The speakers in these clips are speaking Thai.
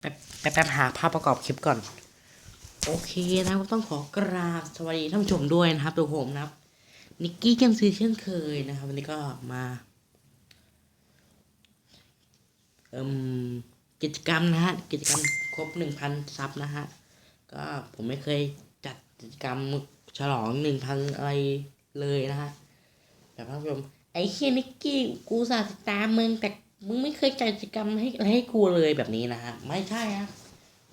แป๊บแป๊บแป๊บหาภาพประกอบคลิปก่อน โอเคนะครับก็ต้องขอกราบสวัสดีท่านผู้ชมด้วยนะครับตัวผมนะครับนิกกี้เกมซีเช่นเคยนะครับ วันนี้ก็มาเอ่มกิจกรรมนะฮะกิจกรรมครบหนึ่งพันซับนะฮะก็ผมไม่เคยจัดกิจกรรมฉลองหนึ่งพันอะไรเลยนะฮะแบบท่านผู้ชมไอ้เคียนิกกี้กูสาติตามมึงแต่ มึงไม่เคยจัดกิจกรรมให้ให้กูเลยแบบนี้นะฮะไม่ใช่ฮะ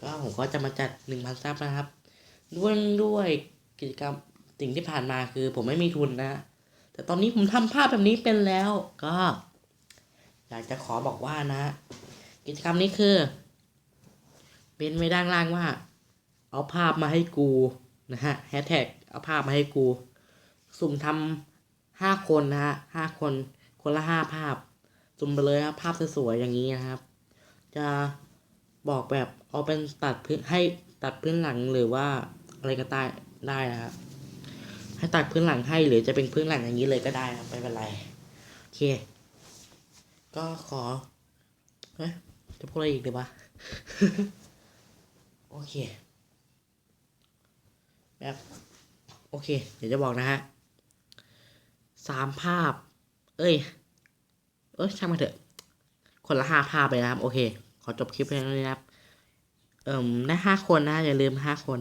ก็ผมก็จะมาจัดหนึ่งพันซับนะครับ ด้วยด้วยกิจกรรมสิ่งที่ผ่านมาคือผมไม่มีทุนนะ แต่ตอนนี้ผมทำภาพแบบนี้เป็นแล้วก็ อยากจะขอบอกว่านะ กิจกรรมนี้คือเป็นไว้ด้านล่างว่า เอาภาพมาให้กูนะฮะแฮชแท็กเอาภาพมาให้กู สุ่มทำห้าคนนะฮะห้าคนคนละห้าภาพ สุ่มไปเลยครับภาพสวยๆอย่างนี้นะครับ จะบอกแบบเอาเป็นตัดพื้นให้ตัดพื้นหลังหรือว่าอะไรก็ได้ได้นะครับให้ตัดพื้นหลังให้หรือจะเป็นพื้นหลังอย่างนี้เลยก็ได้ครับไม่เป็นไรโอเค ก็ขอเฮ้ยจะพูดอะไรอีกดีวะโอเคแบบโอเค เดี๋ยวจะบอกนะฮะสามภาพ เอ้ย เออช่างมาเถอะ คนละห้าภาพเลยนะครับ โอเค ขอจบคลิปเพียงเท่านี้นะครับ เอ่มได้ห้าคนนะ อย่าลืมห้าคน